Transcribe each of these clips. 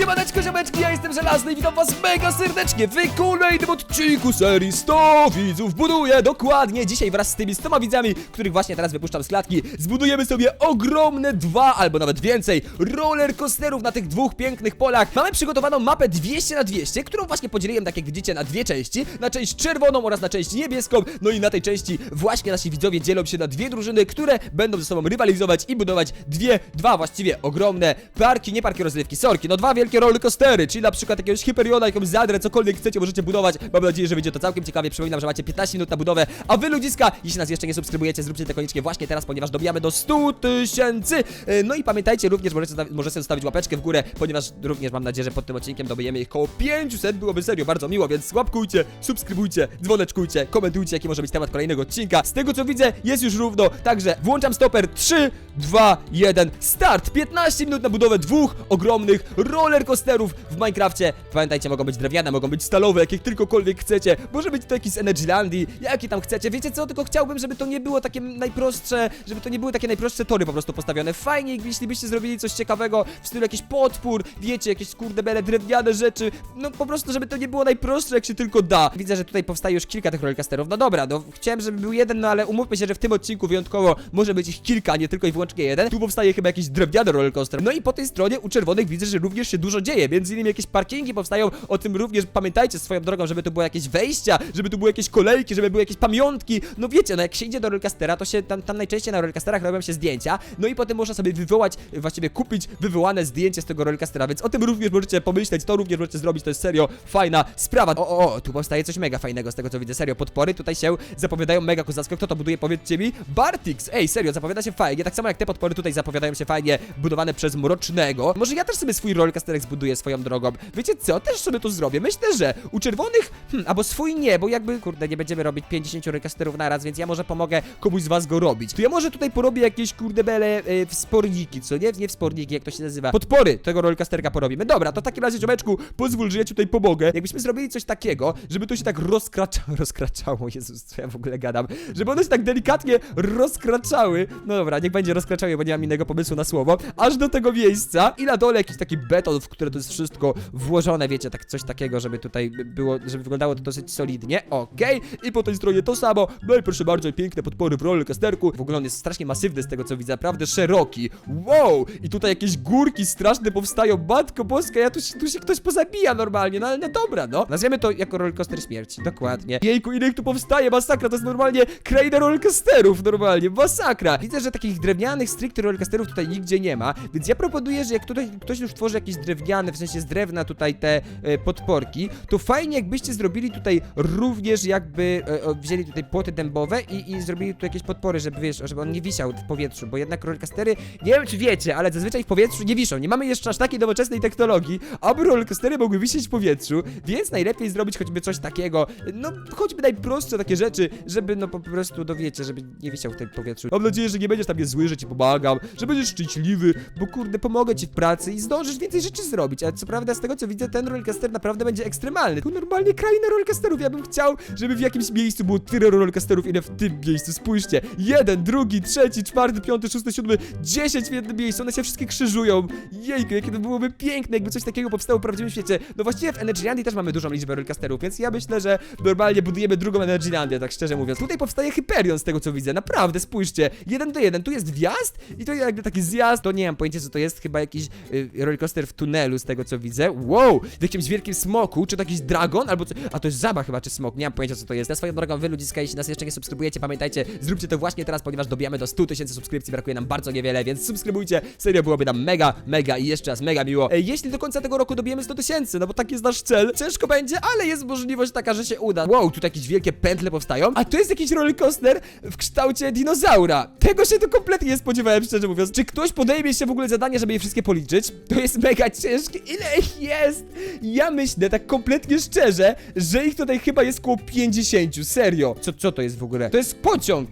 Siemaneczko, ziomeczki, ja jestem Żelazny i witam was mega serdecznie w kolejnym odcinku serii 100 widzów buduje Dokładnie, dzisiaj wraz z tymi 100 widzami, których właśnie teraz wypuszczam z klatki Zbudujemy sobie ogromne dwa, albo nawet więcej roller coasterów na tych dwóch pięknych polach. Mamy przygotowaną mapę 200 na 200 którą właśnie podzieliłem, tak jak widzicie, na dwie części. Na część czerwoną oraz na część niebieską. No i na tej części właśnie nasi widzowie dzielą się na dwie drużyny, które będą ze sobą rywalizować i budować dwie, dwa właściwie ogromne parki, nie parki rozrywki, sorki, no dwa wielkie rollercoastery, czyli na przykład jakiegoś Hyperiona, jakąś Zadrę, cokolwiek chcecie, możecie budować. Mam nadzieję, że będzie to całkiem ciekawie. Przypominam, że macie 15 minut na budowę, a wy ludziska, jeśli nas jeszcze nie subskrybujecie, zróbcie to koniecznie właśnie teraz, ponieważ dobijamy do 100 tysięcy. E, No i pamiętajcie również, możecie, możecie zostawić łapeczkę w górę, ponieważ również mam nadzieję, że pod tym odcinkiem dobijemy ich koło 500, byłoby serio bardzo miło, więc łapkujcie, subskrybujcie, dzwoneczkujcie, komentujcie, jaki może być temat kolejnego odcinka. Z tego co widzę, jest już równo, także włączam stoper 3, 2, 1, start! 15 minut na budowę dwóch ogromnych roller coasterów w Minecrafcie. Pamiętajcie, mogą być drewniane, mogą być stalowe, jakie tylkokolwiek chcecie. Może być to jakiś z Energylandii, jakie tam chcecie. Wiecie co, tylko chciałbym, żeby to nie było takie najprostsze, żeby to nie były takie najprostsze tory po prostu postawione. Fajnie, jeśli byście zrobili coś ciekawego w stylu jakiś podpór, wiecie, jakieś kurde bele drewniane rzeczy. No po prostu, żeby to nie było najprostsze, jak się tylko da. Widzę, że tutaj powstaje już kilka tych rollercoasterów. No dobra, no chciałem, żeby był jeden, no ale umówmy się, że w tym odcinku wyjątkowo może być ich kilka, nie tylko i wyłącznie jeden. Tu powstaje chyba jakiś drewniany rollercoaster. No i po tej stronie u czerwonych widzę, że również się dużo dzieje. Między innymi jakieś parkingi powstają. O tym również pamiętajcie swoją drogą, żeby tu było jakieś wejścia, żeby tu były jakieś kolejki, żeby były jakieś pamiątki. No wiecie, no jak się idzie do rollercoastera, to się tam, tam najczęściej na rollercoasterach robią się zdjęcia. No i potem można sobie wywołać, właściwie kupić wywołane zdjęcie z tego rollercoastera, więc o tym również możecie pomyśleć, to również możecie zrobić, to jest serio fajna sprawa. O, o, o, tu powstaje coś mega fajnego z tego co widzę, serio, podpory tutaj się zapowiadają mega kozacko. Kto to buduje, powiedzcie mi? Bartix, ej, serio, zapowiada się fajnie, tak samo jak te podpory tutaj zapowiadają się fajnie, budowane przez Mrocznego. Może ja też sobie swój rollercoasterek zbuduję swoją drogą. Wiecie co, też sobie to zrobię. Myślę, że u czerwonych, hmm, albo swój nie, bo jakby, kurde, nie będziemy robić 50 rollercoasterów na raz, więc ja może pomogę komuś z was go robić. To ja może tutaj porobię jakieś, kurde, bele e, wsporniki, co nie? Nie wsporniki, jak to się nazywa. Podpory tego rollercoasterka porobimy. Dobra, to w takim razie, ziomeczku, pozwól, że ja tutaj pomogę. Jakbyśmy zrobili coś takiego, żeby to się tak rozkraczało, rozkraczało, Jezus, co ja w ogóle gadam, żeby one się tak delikatnie rozkraczały. No dobra, niech będzie rozkraczały, bo nie mam innego pomysłu na słowo. Aż do tego miejsca i na dole jakiś taki beton, w który to jest wszystko włożone, wiecie, tak coś takiego, żeby tutaj było, żeby wyglądało to dosyć solidnie. Okej, i po tej stronie to samo. No i proszę bardzo, piękne podpory w rollercoasterku. W ogóle on jest strasznie masywny z tego co widzę, naprawdę szeroki. Wow! I tutaj jakieś górki straszne powstają. Matko boska, ja tu, się- tu się ktoś pozabija normalnie, no ale no dobra, no. Nazwiemy to jako rollercoaster śmierci, dokładnie. Jejku, ile ich tu powstaje, masakra, to jest normalnie kraina rollercoasterów, normalnie, masakra. Widzę, że takich drewnianych, stricte rollercoasterów tutaj nigdzie nie ma, więc ja proponuję, że jak tutaj ktoś już tworzy jakieś drewniane, w sensie z drewna tutaj te e, podporki, to fajnie jakbyście zrobili tutaj również jakby e, wzięli tutaj płoty dębowe i, i zrobili tu jakieś podpory, żeby wiesz, żeby on nie wisiał w powietrzu, bo jednak rollercoastery, nie wiem czy wiecie, ale zazwyczaj w powietrzu nie wiszą. Nie mamy jeszcze aż takiej nowoczesnej technologii, aby rollercoastery mogły wisieć w powietrzu, więc najlepiej zrobić choćby coś takiego, no choćby najprostsze takie rzeczy, żeby no po prostu, no wiecie, żeby nie wisiał w tym powietrzu. Mam nadzieję, że nie będziesz tam jest zły, że ci pomagam, że będziesz szczęśliwy, bo kurde, pomogę ci w pracy i zdążysz więcej rzeczy zrobić, ale co prawda z tego co widzę, ten rollercoaster naprawdę będzie ekstremalny. Tu normalnie kraina rollercoasterów, ja bym chciał, żeby w jakimś miejscu było tyle rollercoasterów, ile w tym miejscu, spójrzcie. Jeden, drugi, trzeci, czwarty, piąty, szósty, siódmy, dziesięć w jednym miejscu, one się wszystkie krzyżują. Jejku, jakie to byłoby piękne, jakby coś takiego powstało w prawdziwym świecie. No właściwie w Energylandii też mamy dużą liczbę rollercoasterów, więc ja myślę, że normalnie budujemy drugą Energylandię, tak szczerze mówiąc. Tutaj powstaje Hyperion z tego co widzę, naprawdę, spójrzcie. Jeden do jeden, tu jest wjazd i to jakby taki zjazd, to nie mam pojęcia co to jest, chyba jakiś y, rollercoaster w tunelu z tego co widzę. Wow, w jakimś wielkim smoku, czy to jakiś dragon, albo co, a to jest żaba chyba, czy smok, nie mam pojęcia co to jest. Na swoją drogą wy ludziska, jeśli nas jeszcze nie subskrybujecie, pamiętajcie, zróbcie to właśnie teraz, ponieważ dobijamy do 100 tysięcy subskrypcji, brakuje nam bardzo niewiele, więc subskrybujcie, serio byłoby nam mega, mega i jeszcze raz mega miło. E, jeśli do końca tego roku dobijemy 100 tysięcy, no bo taki jest nasz cel, ciężko będzie, ale jest możliwość taka, że się uda. Wow, tu jakieś wielkie pętle powstają, a to jest jakiś rollercoaster w kształcie dinozaura. Tego się tu kompletnie nie spodziewałem, szczerze mówiąc. Czy ktoś podejmie się w ogóle zadanie, żeby je wszystkie policzyć? To jest mega ciężkie. Ile ich jest? Ja myślę tak kompletnie szczerze, że ich tutaj chyba jest około 50. Serio. Co, co to jest w ogóle? To jest pociąg.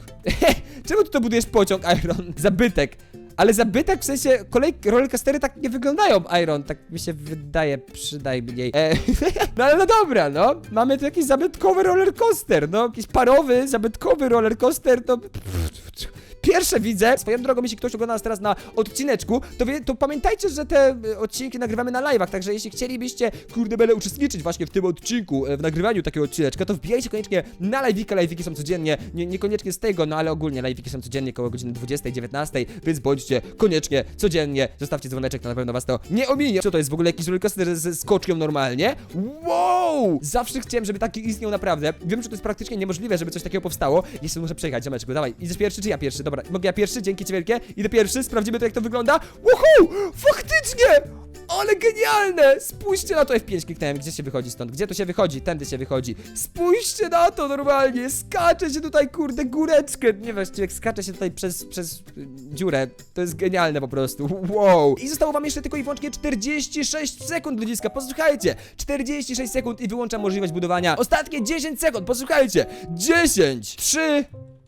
Czemu ty to budujesz pociąg, Iron? Zabytek. Ale zabytek w sensie kolej rollercoastery tak nie wyglądają, Iron, tak mi się wydaje przynajmniej. E, no ale no dobra, no. Mamy tu jakiś zabytkowy rollercoaster, no. Jakiś parowy, zabytkowy rollercoaster, to... pierwsze widzę. Swoją drogą, jeśli ktoś ogląda nas teraz na odcineczku, to, wie, to pamiętajcie, że te e, odcinki nagrywamy na live'ach, także jeśli chcielibyście, kurde bele, uczestniczyć właśnie w tym odcinku, e, w nagrywaniu takiego odcineczka, to wbijajcie koniecznie na live'ika, live'iki są codziennie, nie, niekoniecznie z tego, no ale ogólnie live'iki są codziennie koło godziny 20, 19, więc bądźcie koniecznie codziennie, zostawcie dzwoneczek, to na pewno was to nie ominie. Co to jest w ogóle jakiś rollercoaster ze skoczkiem normalnie? Wow! Zawsze chciałem, żeby taki istniał naprawdę. Wiem, że to jest praktycznie niemożliwe, żeby coś takiego powstało. Jeszcze muszę przejechać, ziomeczku, dawaj. Idziesz pierwszy czy ja pierwszy? Dobra, mogę ja pierwszy? Dzięki ci wielkie. Idę pierwszy, sprawdzimy to jak to wygląda. Woohoo! Faktycznie! Ale genialne! Spójrzcie na to F5 kliknąłem. Gdzie się wychodzi stąd? Gdzie tu się wychodzi? Tędy się wychodzi. Spójrzcie na to normalnie! Skacze się tutaj, kurde, góreczkę. Nie właściwie skacze się tutaj przez, przez dziurę. To jest genialne po prostu. Wow! I zostało wam jeszcze tylko i wyłącznie 46 sekund, ludziska. Posłuchajcie! 46 sekund i wyłączam możliwość budowania. Ostatnie 10 sekund, posłuchajcie! 10, 3,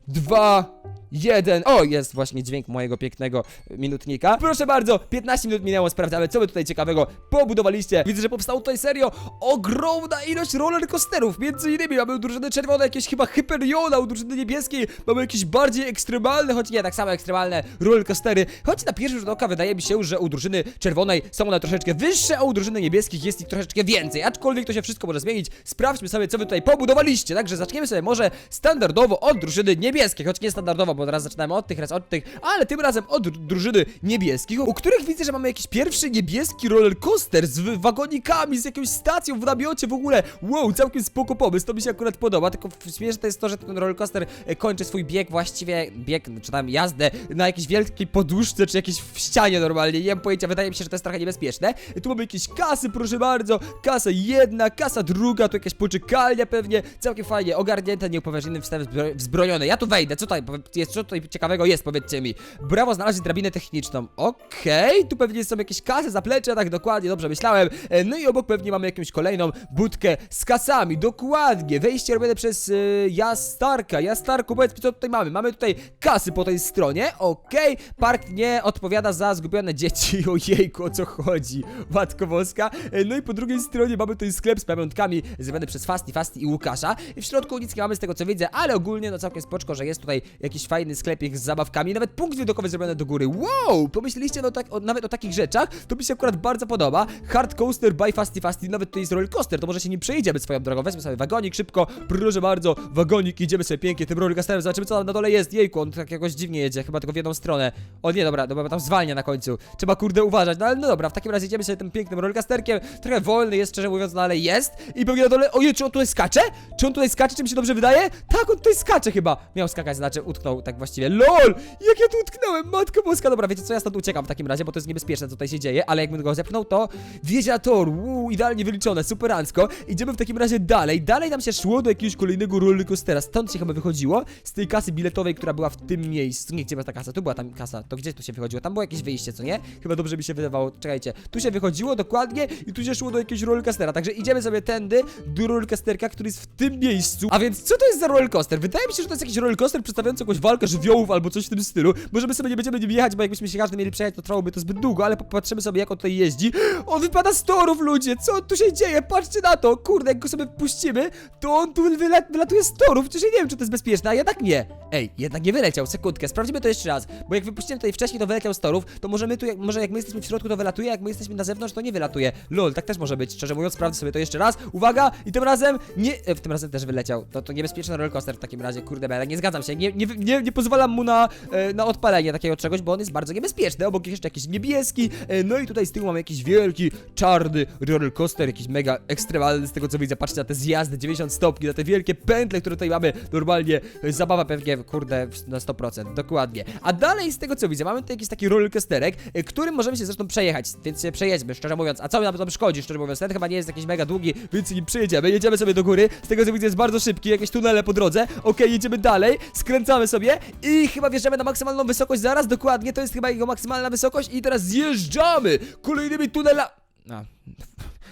2, Jeden. O, jest właśnie dźwięk mojego pięknego minutnika. Proszę bardzo, 15 minut minęło, sprawdzamy, co wy tutaj ciekawego pobudowaliście. Widzę, że powstało tutaj serio ogromna ilość rollercoasterów. Między innymi mamy drużyny czerwone jakieś chyba Hyperiona, u drużyny niebieskiej mamy jakieś bardziej ekstremalne, choć nie tak samo ekstremalne rollercoastery. Choć na pierwszy rzut oka wydaje mi się, że u drużyny czerwonej są one troszeczkę wyższe, a u drużyny niebieskich jest ich troszeczkę więcej. Aczkolwiek to się wszystko może zmienić. Sprawdźmy sobie, co wy tutaj pobudowaliście. Także zaczniemy sobie może standardowo od drużyny niebieskiej, choć nie standardowo, bo teraz zaczynamy od tych, raz od tych, ale tym razem od dru- drużyny niebieskich, u których widzę, że mamy jakiś pierwszy niebieski rollercoaster z w- wagonikami, z jakąś stacją w namiocie w ogóle. Wow, całkiem spoko pomysł, to mi się akurat podoba, tylko śmieszne jest to, że ten rollercoaster e, kończy swój bieg, właściwie bieg, czy tam jazdę na jakiejś wielkiej poduszce, czy jakiejś w ścianie normalnie, nie mam pojęcia, wydaje mi się, że to jest trochę niebezpieczne. E, Tu mamy jakieś kasy, proszę bardzo, kasa jedna, kasa druga, tu jakaś poczekalnia pewnie, całkiem fajnie, ogarnięte, nieupoważniony wstęp wzbro- wzbroniony. Ja tu wejdę, co tutaj jest, co tutaj ciekawego jest, powiedzcie mi. Brawo, znalazłem drabinę techniczną. Okej, tu pewnie są jakieś kasy, zaplecze, tak dokładnie, dobrze myślałem. E, No i obok pewnie mamy jakąś kolejną budkę z kasami, dokładnie. Wejście robione przez e, Jastarka. Jastarku, powiedz mi, co tutaj mamy. Mamy tutaj kasy po tej stronie, okej. Park nie odpowiada za zgubione dzieci. Ojejku, o co chodzi? Matko Boska. E, No i po drugiej stronie mamy tutaj sklep z pamiątkami zrobiony przez Fasti, Fasti i Łukasza. I w środku nic nie mamy z tego, co widzę, ale ogólnie no całkiem spoczko, że jest tutaj jakiś fajny sklepik z zabawkami, nawet punkt widokowy zrobiony do góry. Wow! Pomyśleliście no, tak, o, nawet o takich rzeczach? To mi się akurat bardzo podoba. Hard Coaster by Fasti Fasti, nawet to jest roller coaster, to może się nim przejdziemy swoją drogą. Weźmy sobie wagonik szybko, proszę bardzo, wagonik, idziemy sobie pięknie tym roller coasterem, zobaczymy co tam na dole jest. Jejku, on tak jakoś dziwnie jedzie, chyba tylko w jedną stronę. O nie, dobra, dobra, tam zwalnia na końcu. Trzeba kurde uważać, no ale no dobra, w takim razie idziemy sobie tym pięknym rollercoasterkiem. Trochę wolny jest, szczerze mówiąc, no ale jest. I pewnie na dole, ojej, czy on tutaj skacze? Czy on tutaj skacze, czy mi się dobrze wydaje? Tak, on tutaj skacze chyba. Miał skakać, znaczy utknął tak właściwie. LOL! Jak ja tu utknąłem, matko boska. Dobra, wiecie co, ja stąd uciekam w takim razie, bo to jest niebezpieczne, co tutaj się dzieje, ale jakbym go zepchnął, to wiedziator, uuu, idealnie wyliczone, superancko. Idziemy w takim razie dalej. Dalej nam się szło do jakiegoś kolejnego rollercoastera. Stąd się chyba wychodziło, z tej kasy biletowej, która była w tym miejscu. Nie, gdzie była ta kasa? Tu była tam kasa. To gdzie tu się wychodziło? Tam było jakieś wyjście, co nie? Chyba dobrze mi się wydawało. Czekajcie. Tu się wychodziło dokładnie i tu się szło do jakiegoś rollercoastera. Także idziemy sobie tędy do rollercoasterka, który jest w tym miejscu. A więc co to jest za rollercoaster? Wydaje mi się, że to jest jakiś rollercoaster przedstawiający jakąś walkę żywiołów albo coś w tym stylu. Może my sobie nie będziemy nim jechać, bo jakbyśmy się każdy mieli przejechać, to trwałoby to zbyt długo, ale popatrzymy sobie jak on tutaj jeździ. On wypada z torów, ludzie! Co tu się dzieje? Patrzcie na to! Kurde, jak go sobie wpuścimy, to on tu wyla wylatuje z torów. Przecież ja nie wiem, czy to jest bezpieczne, a jednak nie. Ej, jednak nie wyleciał, sekundkę, sprawdzimy to jeszcze raz. Bo jak wypuściłem tutaj wcześniej, to wyleciał z torów, to możemy tu, jak, może jak my jesteśmy w środku, to wylatuje, jak my jesteśmy na zewnątrz, to nie wylatuje. Lol, tak też może być, szczerze mówiąc, sprawdzę sobie to jeszcze raz. Uwaga! I tym razem nie... E, tym razem też wyleciał. To, niebezpieczny rollercoaster w takim razie, kurde nie zgadzam się. Nie, nie, nie, nie pozwalam mu na, e, na odpalenie takiego czegoś, bo on jest bardzo niebezpieczny. Obok jeszcze jakiś niebieski, e, no i tutaj z tyłu mamy jakiś wielki, czarny rollercoaster, jakiś mega ekstremalny z tego co widzę. Patrzcie na te zjazdy 90 stopni, na te wielkie pętle, które tutaj mamy. Normalnie e, zabawa pewnie, kurde, na 100%, dokładnie. A dalej z tego co widzę, mamy tutaj jakiś taki rollercoasterek, e, którym możemy się zresztą przejechać, więc się przejedźmy, szczerze mówiąc. A co nam to szkodzi, szczerze mówiąc? Ten chyba nie jest jakiś mega długi, więc nim przejedziemy. Jedziemy sobie do góry, z tego co widzę jest bardzo szybki, jakieś tunele po drodze. Okej, jedziemy dalej, skręcamy sobie i chyba wjeżdżamy na maksymalną wysokość zaraz, dokładnie, to jest chyba jego maksymalna wysokość i teraz zjeżdżamy kolejnymi tunela...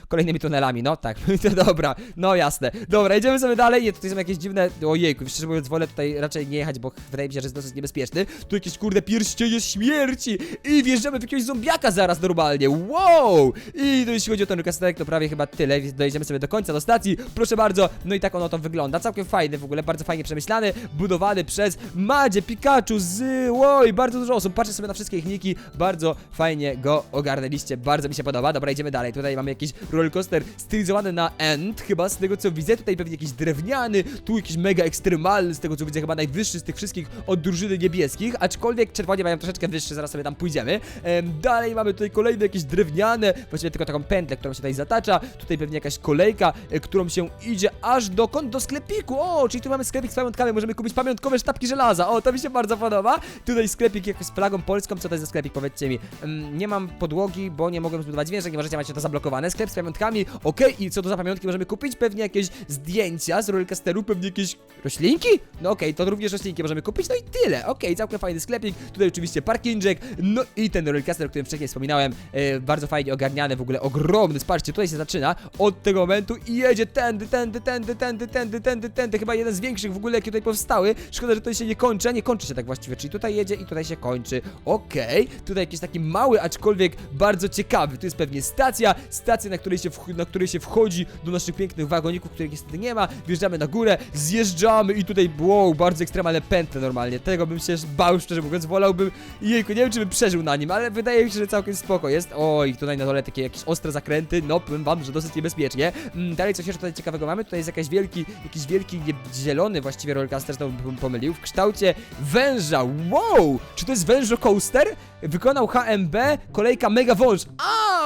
Kolejnymi tunelami, no tak, to dobra, no jasne. Dobra, idziemy sobie dalej, nie, tutaj są jakieś dziwne, ojejku, szczerze mówiąc wolę tutaj raczej nie jechać, bo wydaje mi się, że jest dosyć niebezpieczny. Tu jakieś kurde pierścienie śmierci i wjeżdżamy w jakiegoś zombiaka zaraz normalnie, wow! I to jeśli chodzi o ten kastetek, to prawie chyba tyle, więc dojedziemy sobie do końca, do stacji, proszę bardzo, no i tak ono to wygląda, całkiem fajny w ogóle, bardzo fajnie przemyślany, budowany przez Madzie, Pikachu, z, oj, bardzo dużo osób, patrzę sobie na wszystkie ich niki, bardzo fajnie go ogarnęliście, bardzo mi się podoba, dobra, idziemy dalej, tutaj mamy rollercoaster stylizowany na End, chyba z tego co widzę, tutaj pewnie jakiś drewniany, tu jakiś mega ekstremalny, z tego co widzę, chyba najwyższy z tych wszystkich od drużyny niebieskich, aczkolwiek czerwoni mają troszeczkę wyższy, zaraz sobie tam pójdziemy. Em, dalej mamy tutaj kolejne jakieś drewniane, właściwie tylko taką pętlę, którą się tutaj zatacza, tutaj pewnie jakaś kolejka, e, którą się idzie aż dokąd? Do sklepiku, o, czyli tu mamy sklepik z pamiątkami, możemy kupić pamiątkowe sztabki żelaza, o, to mi się bardzo podoba. Tutaj sklepik jakiś z flagą polską, co to jest za sklepik, powiedzcie mi. Em, nie mam podłogi, bo nie mogłem zbudować wieżek, nie możecie, macie to zablokowane. Sklep z pamiątkami, okej, i co to za pamiątki możemy kupić? Pewnie jakieś zdjęcia z rollercoasteru, pewnie jakieś roślinki? No okej, to również roślinki możemy kupić, no i tyle, okej, całkiem fajny sklepik, tutaj oczywiście parkingek, no i ten rollercoaster, o którym wcześniej wspominałem, e, bardzo fajnie ogarniany, w ogóle ogromny, patrzcie, tutaj się zaczyna od tego momentu i jedzie tędy, tędy, tędy, tędy, tędy, tędy, tędy, chyba jeden z większych w ogóle, jakie tutaj powstały, szkoda, że tutaj się nie kończy, a nie kończy się tak właściwie, czyli tutaj jedzie i tutaj się kończy, okej, tutaj jakiś taki mały, aczkolwiek bardzo ciekawy, tu jest pewnie stacja, stacja, na której się, wch- na której się wchodzi do naszych pięknych wagoników, których niestety nie ma, wjeżdżamy na górę, zjeżdżamy i tutaj, wow, bardzo ekstremalne pętle normalnie, tego bym się bał, szczerze mówiąc, wolałbym, jejku, nie wiem, czy bym przeżył na nim, ale wydaje mi się, że całkiem spoko jest, oj, tutaj na dole takie jakieś ostre zakręty, no, powiem wam, że dosyć niebezpiecznie, mm, dalej coś jeszcze tutaj ciekawego mamy, tutaj jest jakaś wielki, jakiś wielki, zielony właściwie rollercoaster, to bym pomylił, w kształcie węża, wow, czy to jest wężo coaster? Wykonał HMB, kolejka mega wąż.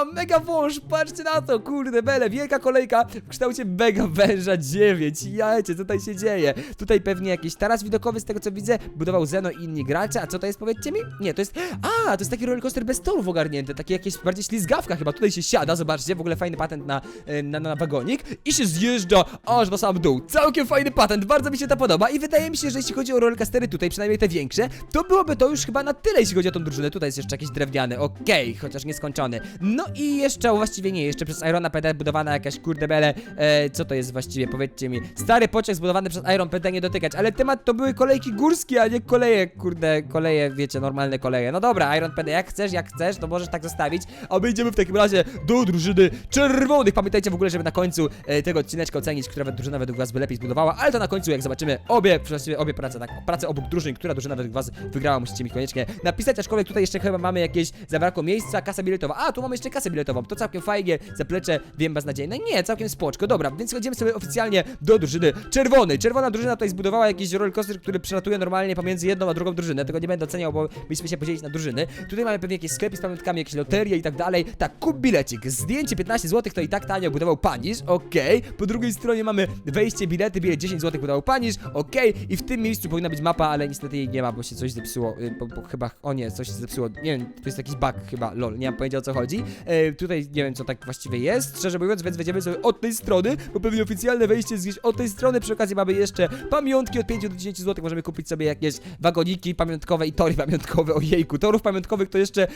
Mega wąż, patrzcie na to, kurde bele, wielka kolejka w kształcie mega węża 9. Jajcie, co tutaj się dzieje? Tutaj pewnie jakiś taras widokowy z tego co widzę, budował Zeno i inni gracze, a co to jest powiedzcie mi? Nie, to jest, a, to jest taki rollercoaster bez torów ogarnięty, taki jakieś bardziej ślizgawka chyba, tutaj się siada, zobaczcie, w ogóle fajny patent na, e, na, na wagonik i się zjeżdża aż na sam dół. Całkiem fajny patent, bardzo mi się to podoba i wydaje mi się, że jeśli chodzi o rollercoastery tutaj, przynajmniej te większe, to byłoby to już chyba na tyle, jeśli chodzi o tą drużynę. Tutaj jest jeszcze jakiś drewniany, okej, chociaż nieskończony. No i jeszcze, właściwie nie, jeszcze przez Irona PD budowana jakaś kurde bele, e, co to jest właściwie, powiedzcie mi. Stary pociąg zbudowany przez Iron PD nie dotykać, ale temat to były kolejki górskie, a nie koleje, kurde, koleje, wiecie, normalne koleje. No dobra, Iron PD, jak chcesz, jak chcesz, to możesz tak zostawić, a my idziemy w takim razie do drużyny czerwonych. Pamiętajcie w ogóle, żeby na końcu e, tego odcineczka ocenić, która drużyna według was by lepiej zbudowała, ale to na końcu, jak zobaczymy obie, właściwie obie prace, tak, prace obok drużyn, która drużyna według was wygrała, musicie mi koniecznie napisać, aczkolwiek tutaj jeszcze chyba mamy jakieś, zabrakło miejsca, kasa biletowa. A, tu mamy jeszcze kasę biletową, to całkiem fajnie, zaplecze, wiem, beznadziejne. Nie, całkiem spoczko, dobra, więc chodzimy sobie oficjalnie do drużyny czerwonej. Czerwona drużyna tutaj zbudowała jakiś rollercoaster, który przelatuje normalnie pomiędzy jedną a drugą drużynę, tego nie będę oceniał, bo mieliśmy się podzielić na drużyny. Tutaj mamy pewnie jakieś sklepy z pamiątkami, jakieś loterie i tak dalej. Tak, kup bilecik, zdjęcie 15 zł, to i tak tanio budował Panisz, okej. Po drugiej stronie mamy wejście, bilety, bilet 10 zł budował Panisz, okej. I w tym miejscu powinna być mapa, ale niestety jej nie ma, bo się coś zepsuło, y, bo, bo chyba, o nie, coś się zepsuło, nie wiem, to jest jakiś bug chyba, lol, nie mam pojęcia o co chodzi. E, tutaj nie wiem co tak właściwie jest, szczerze mówiąc, więc wejdziemy sobie od tej strony, bo pewnie oficjalne wejście jest gdzieś od tej strony, przy okazji mamy jeszcze pamiątki od 5 do 10 zł, możemy kupić sobie jakieś wagoniki pamiątkowe i tory pamiątkowe, ojejku, torów pamiątkowych to jeszcze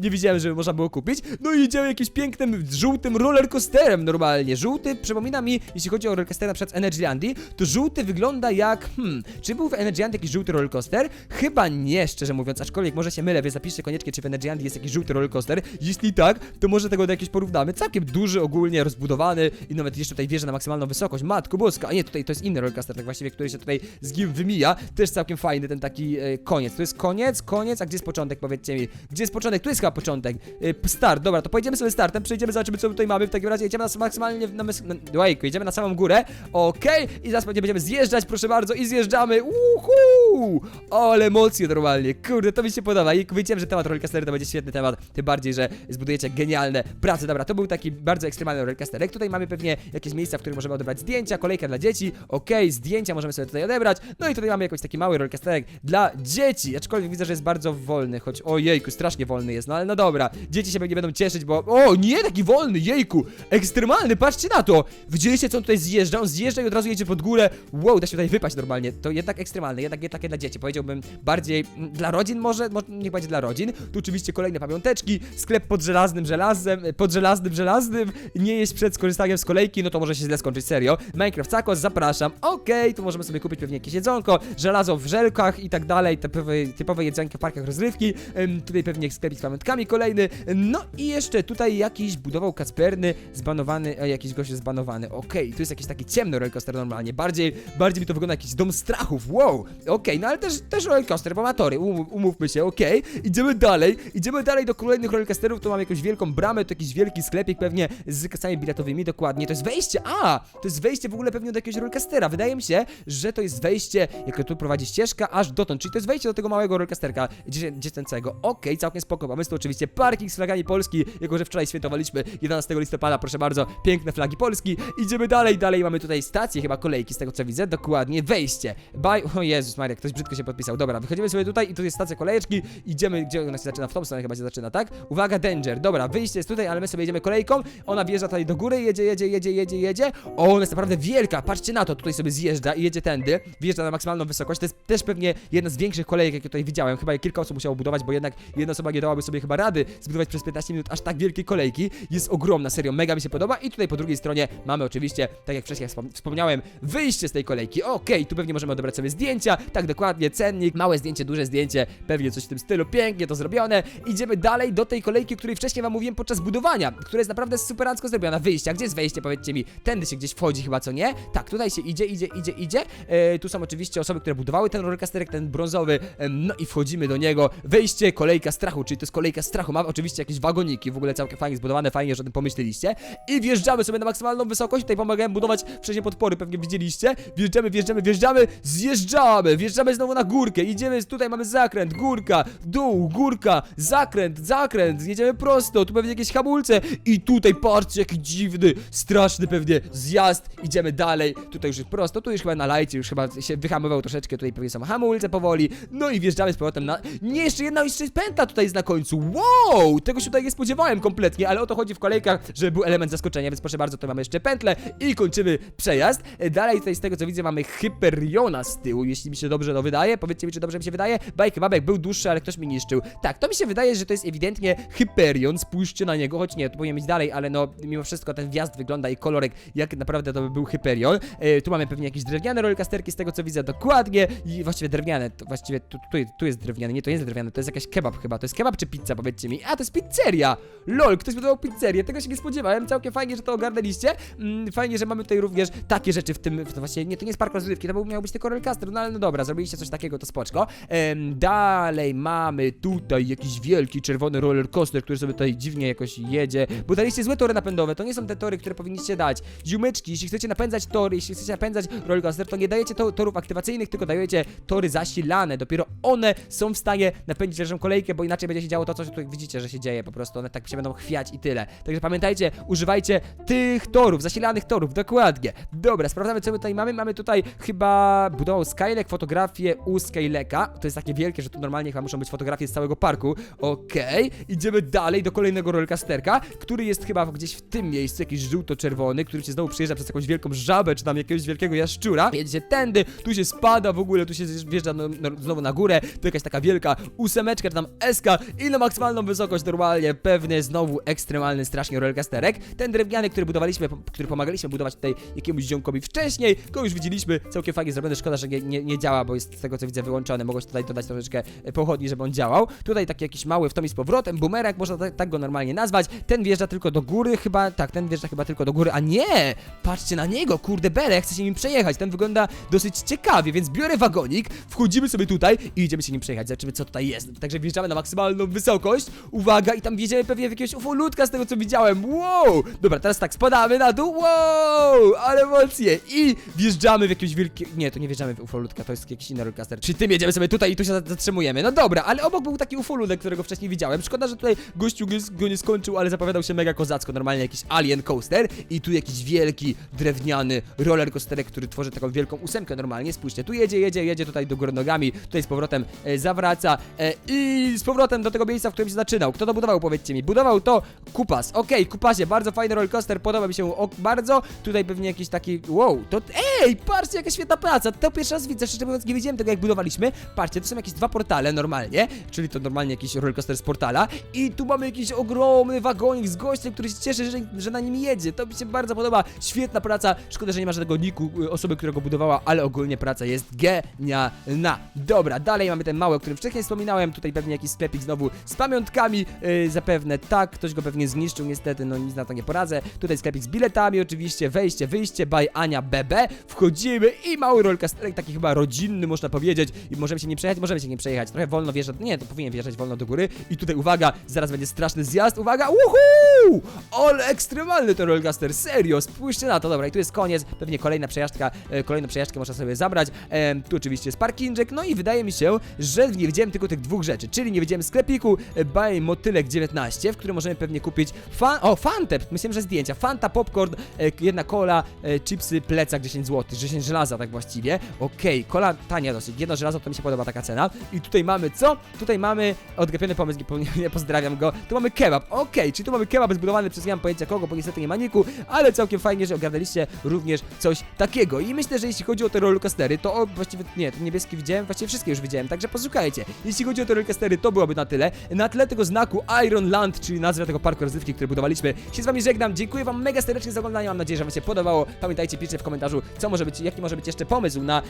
nie widziałem, żeby można było kupić. No i idziemy jakimś pięknym, żółtym rollercoasterem normalnie. Żółty przypomina mi, jeśli chodzi o rollercoaster na przykład Energylandii, to żółty wygląda jak, hmm, czy był w Energylandii jakiś żółty rollercoaster? Chyba nie, szczerze mówiąc, aczkolwiek może się mylę, więc zapiszcie koniecznie, czy w Energylandii jest jakiś żółty rollercoaster. Jeśli tak, to może tego do jakiegoś porównamy. Całkiem duży, ogólnie rozbudowany i nawet jeszcze tutaj wierzę na maksymalną wysokość. Matko boska, a nie, tutaj to jest inny rollercoaster, tak właściwie, który się tutaj z nim wymija. Też całkiem fajny ten taki e, koniec. To jest koniec, koniec, a gdzie jest początek, powiedzcie mi? Gdzie jest początek? Tu jest chyba początek. E, start, dobra, to pojedziemy sobie startem, przejdziemy, zobaczymy co tutaj mamy. W takim razie jedziemy na maksymalnie na, na jedziemy na samą górę. Okej, i zaraz będziemy zjeżdżać, proszę bardzo, i zjeżdżamy. Uhu! Ale emocje normalnie. Kurde, to mi się podoba. I wiedziałem, że temat rollercoastery to będzie świetny temat. Tym bardziej, że zbudujecie genialne prace. Dobra, to był taki bardzo ekstremalny rollercoasterek. Tutaj mamy pewnie jakieś miejsca, w których możemy odebrać zdjęcia, kolejka dla dzieci. Okej, zdjęcia możemy sobie tutaj odebrać. No i tutaj mamy jakiś taki mały rollercoasterek dla dzieci. Aczkolwiek widzę, że jest bardzo wolny, choć ojejku, strasznie wolny jest. No ale no dobra, dzieci się pewnie będą cieszyć, bo o nie, taki wolny, jejku, ekstremalny, patrzcie na to. Widzieliście, co on tutaj zjeżdża? On zjeżdża i od razu jedzie pod górę. Wow, da się tutaj wypaść normalnie. To jednak ekstremalne, jednak nie takie dla dzieci. Powiedziałbym bardziej mm, dla rodzin może, może niech będzie dla rodzin. Tu oczywiście kolejne pamiąteczki, sklep pod żelaznym żelazem, pod żelaznym żelaznym nie jeść przed skorzystaniem z kolejki, no to może się źle skończyć, serio. Minecraft Sakos, zapraszam. Okej, tu możemy sobie kupić pewnie jakieś jedzonko, żelazo w żelkach i tak dalej, typowe, typowe jedzonki w parkach rozrywki. Ym, tutaj pewnie sklepik z pamiątkami kolejny. No i jeszcze tutaj jakiś budował Kacperny, zbanowany, e, jakiś gość jest zbanowany. Okej, tu jest jakiś taki ciemny rollercoaster normalnie, bardziej, bardziej mi to wygląda jak jakiś dom strachów, wow. Okej, no ale też, też rollercoaster, bo amatory, um, umówmy się, okej. Idziemy dalej, idziemy dalej do kolejnych rollercoasterów, tu mam jakąś wielką bramę, to jakiś wielki sklepik pewnie z kasami biletowymi, dokładnie. To jest wejście, a, to jest wejście w ogóle pewnie do jakiegoś rollercoastera. Wydaje mi się, że to jest wejście, jak tu prowadzi ścieżka, aż dotąd, czyli to jest wejście do tego małego rollercoasterka gdzie, dziecięcego. Okej, całkiem spoko pomysł, to oczywiście parking z flagami Polski, jako że wczoraj świętowaliśmy 11 listopada, proszę bardzo, piękne flagi Polski. Idziemy dalej, dalej mamy tutaj stację, chyba kolejki, z tego co widzę, dokładnie, wejście. Bye, o Jezus Maria, ktoś brzydko się podpisał. Dobra, wychodzimy sobie tutaj i tu jest stacja kolejeczki, idziemy, gdzie ona się zaczyna, w stronę chyba się zaczyna, tak? Uwaga, danger, dobra, wyjście jest tutaj, ale my sobie jedziemy kolejką, ona wjeżdża tutaj do góry, jedzie, jedzie, jedzie, jedzie, jedzie. O, ona jest naprawdę wielka, patrzcie na to, tutaj sobie zjeżdża i jedzie tędy, wjeżdża na maksymalną wysokość, to jest też pewnie jedna z większych kolejek, jakie tutaj widziałem, chyba kilka osób musiało budować, bo jednak jedna osoba nie dałaby sobie chyba rady zbudować przez 15 minut aż tak wielkiej kolejki, jest ogromna, serio, mega mi się podoba. I tutaj po drugiej stronie mamy oczywiście, tak jak wcześniej wspom- wspomniałem, wyjście z tej kolejki, okej, tu pewnie możemy odebrać sobie zdjęcia, tak dokładnie, cennik, małe zdjęcie, duże zdjęcie, pewnie coś w tym stylu, pięknie to zrobione, idziemy dalej do tej kolejki, której wcześniej wam mówiłem podczas budowania, która jest naprawdę superancko zrobiona, wyjście, a gdzie jest wejście, powiedzcie mi, tędy się gdzieś wchodzi chyba, co nie? Tak, tutaj się idzie, idzie, idzie, idzie, e, tu są oczywiście osoby, które budowały ten rollercoasterek, ten brązowy, em, no i wchodzimy do niego, wejście, kolejka strachu, czyli to jest kolejka strachu, ma oczywiście jakieś wagoniki, w ogóle całkiem fajnie zbudowane, fajnie, że o tym pomyśleliście. I wjeżdżamy sobie na maksymalną wysokość, tutaj pomagałem budować wcześniej podpory, pewnie widzieliście, wjeżdżamy, wjeżdżamy, wjeżdżamy, zjeżdżamy, wjeżdżamy znowu na górkę, idziemy, tutaj mamy zakręt, górka, dół, górka, zakręt, zakręt, jedziemy prosto, tu pewnie jakieś hamulce. I tutaj patrzcie, jaki dziwny, straszny pewnie zjazd, idziemy dalej, tutaj już jest prosto, tu już chyba na lajcie, już chyba się wyhamował troszeczkę, tutaj pewnie są hamulce powoli, no i wjeżdżamy z powrotem na, nie, jeszcze jedna, jeszcze jest pętla tutaj jest na końcu, wow, tego się tutaj nie spodziewałem kompletnie, ale o to chodzi w kolejkach, żeby był element zaskoczenia, więc proszę bardzo, tutaj mamy jeszcze pętlę i kończymy przejazd, E, dalej tutaj z tego co widzę mamy Hyperiona z tyłu, jeśli mi się dobrze to wydaje, powiedzcie mi, czy dobrze mi się wydaje, bajk babek był dłuższy, ale ktoś mi niszczył, tak, to mi się wydaje, że to jest ewidentnie Hyperion, spójrzcie na niego, choć nie, tu powinien być dalej, ale no, mimo wszystko ten wjazd wygląda i kolorek, jak naprawdę to by był Hyperion, e, tu mamy pewnie jakieś drewniane rollercoasterki, z tego co widzę dokładnie, i właściwie drewniane, to właściwie tu, tu, tu jest drewniane, nie, to nie jest drewniane, to jest jakaś kebab chyba, to jest kebab czy pizza, powiedzcie mi, a to jest pizzeria, lol, ktoś budował pizzerię, tego się nie spodziewałem, całkiem fajnie, że to ogarnęliście, mm, fajnie, że mamy tutaj również takie rzeczy w tym, w, to właściwie, nie, to nie jest park rozrywki, to był, miał być tylko rollercoaster, no ale no dobra, zrobiliście coś takiego, to spoczko, Em, dalej mamy tutaj jakiś wielki czerwony rollercoaster, który sobie tutaj jakoś jedzie, bo daliście złe tory napędowe, to nie są te tory, które powinniście dać, ziumeczki, jeśli chcecie napędzać tory, jeśli chcecie napędzać rollercoaster, to nie dajecie to, torów aktywacyjnych, tylko dajecie tory zasilane, dopiero one są w stanie napędzić lepszą kolejkę, bo inaczej będzie się działo to, co tutaj widzicie, że się dzieje, po prostu one tak się będą chwiać i tyle. Także pamiętajcie, używajcie tych torów, zasilanych torów, dokładnie. Dobra, sprawdzamy co my tutaj mamy, mamy tutaj chyba budował Skylek, fotografię u Skyleka, to jest takie wielkie, że tu normalnie chyba muszą być fotografie z całego parku, okej, idziemy dalej do kolejnego rollercoasterka, który jest chyba gdzieś w tym miejscu, jakiś żółto-czerwony, który się znowu przyjeżdża przez jakąś wielką żabę, czy tam jakiegoś wielkiego jaszczura, jedzie tędy, tu się spada w ogóle, tu się wjeżdża no, no, znowu na górę, tu jakaś taka wielka ósemeczka, czy tam eska i na maksymalną wysokość normalnie, pewny znowu ekstremalny strasznie rollercoasterek, ten drewniany, który budowaliśmy, po- który pomagaliśmy budować tutaj jakiemuś ziomkowi wcześniej, go już widzieliśmy, całkiem fajnie zrobione, szkoda, że nie, nie, nie działa, bo jest z tego co widzę wyłączony, mogłeś tutaj dodać troszeczkę e, pochodni, żeby on działał, tutaj taki jakiś mały w tom i z powrotem, bumerang, można tak, tak go normalnie nazwać, ten wjeżdża tylko do góry, chyba, tak, ten wjeżdża chyba tylko do góry, a nie, patrzcie na niego, kurde bele, chcę się nim przejechać, ten wygląda dosyć ciekawie, więc biorę wagonik, wchodzimy sobie tutaj i idziemy się nim przejechać, zobaczymy co tutaj jest, także wjeżdżamy na maksymalną wysokość, uwaga, i tam wjedziemy pewnie w jakiegoś ufolutka z tego co widziałem, wow, dobra, teraz tak, spadamy na dół, wow, ale emocje! I wjeżdżamy w jakieś wielkie, nie, to nie wjeżdżamy w ufolutka, to jest jakiś inny rollercoaster, czy tym jedziemy sobie tutaj i tu się zatrzymujemy, no dobra, ale obok był taki ufoludek, którego wcześniej widziałem, szkoda, że tutaj gościu go- go nie skończył, ale zapowiadał się mega kozacko, normalnie jakiś alien coaster i tu jakiś wielki, drewniany roller coasterek, który tworzy taką wielką ósemkę. Normalnie, spójrzcie, tu jedzie, jedzie, jedzie tutaj do góry nogami, tutaj z powrotem e, zawraca e, i z powrotem do tego miejsca, w którym się zaczynał. Kto to budował, powiedzcie mi? Budował to Kupas, okej, Kupasie, bardzo fajny roller coaster, podoba mi się bardzo, tutaj pewnie jakiś taki, wow, to, ej, patrzcie, jaka świetna praca, to pierwszy raz widzę, szczerze mówiąc nie wiedziałem tego jak budowaliśmy, patrzcie, to są jakieś dwa portale normalnie, czyli to normalnie jakiś roller coaster z portala i tu mamy jakiś ogromny wagonik z gościem, który się cieszy, że, że na nim jedzie. To mi się bardzo podoba. Świetna praca. Szkoda, że nie ma żadnego niku y, osoby, która go budowała, ale ogólnie praca jest genialna. Dobra, dalej mamy ten mały, o którym wcześniej wspominałem. Tutaj pewnie jakiś sklepik znowu z pamiątkami. Yy, zapewne tak, ktoś go pewnie zniszczył, niestety, no nic na to nie poradzę. Tutaj sklepik z biletami, oczywiście, wejście, wyjście, by Ania BB. Wchodzimy i mały rolkasterek, taki chyba rodzinny, można powiedzieć. I możemy się nie przejechać, możemy się nie przejechać. Trochę wolno wjeżdżać, nie, to powinien wjeżdżać wolno do góry. I tutaj uwaga, zaraz będzie straszny zjazd, uwaga, uhu! Ale ekstremalny ten rolkaster, serio, spójrzcie na to, dobra, i tu jest koniec, pewnie kolejna przejażdżka, e, kolejną przejażdżkę można sobie zabrać. E, tu oczywiście jest parkingczek, no i wydaje mi się, że nie widziałem tylko tych dwóch rzeczy, czyli nie widziałem sklepiku e, by Motylek 19, w którym możemy pewnie kupić fan, o, Fantę, myślałem, że zdjęcia, Fanta, popcorn, e, jedna cola, e, chipsy, plecak 10 zł, 10 żelaza tak właściwie, okej, cola tania dosyć, jedno żelazo to mi się podoba taka cena i tutaj mamy co? Tutaj mamy odgapiony pomysł, nie, nie pozdrawiam go, tu mamy kebab, okej, czyli tu mamy kebab zbudowany przez nie mam pojęcia kogo, bo niestety nie ma niku, ale całkiem fajnie, że ogarnęliście również coś takiego. I myślę, że jeśli chodzi o te rollercoastery, to o, właściwie, nie, ten niebieski widziałem, właściwie wszystkie już widziałem, także posłuchajcie, jeśli chodzi o te rollercoastery, to byłoby na tyle, na tle tego znaku Iron Land, czyli nazwa tego parku rozrywki, który budowaliśmy, się z wami żegnam, dziękuję wam mega serdecznie za oglądanie, mam nadzieję, że wam się podobało, pamiętajcie, piszcie w komentarzu, co może być, jaki może być jeszcze pomysł na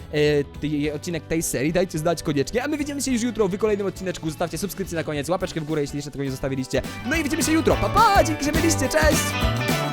e, odcinek tej serii, dajcie znać koniecznie, a my widzimy się już jutro w kolejnym odcineczku, zostawcie subskrypcję na koniec, łapeczkę w górę, jeśli jeszcze tego nie zostawiliście, no i widzimy się jutro, pa pa, dzięki, że byliście, cześć!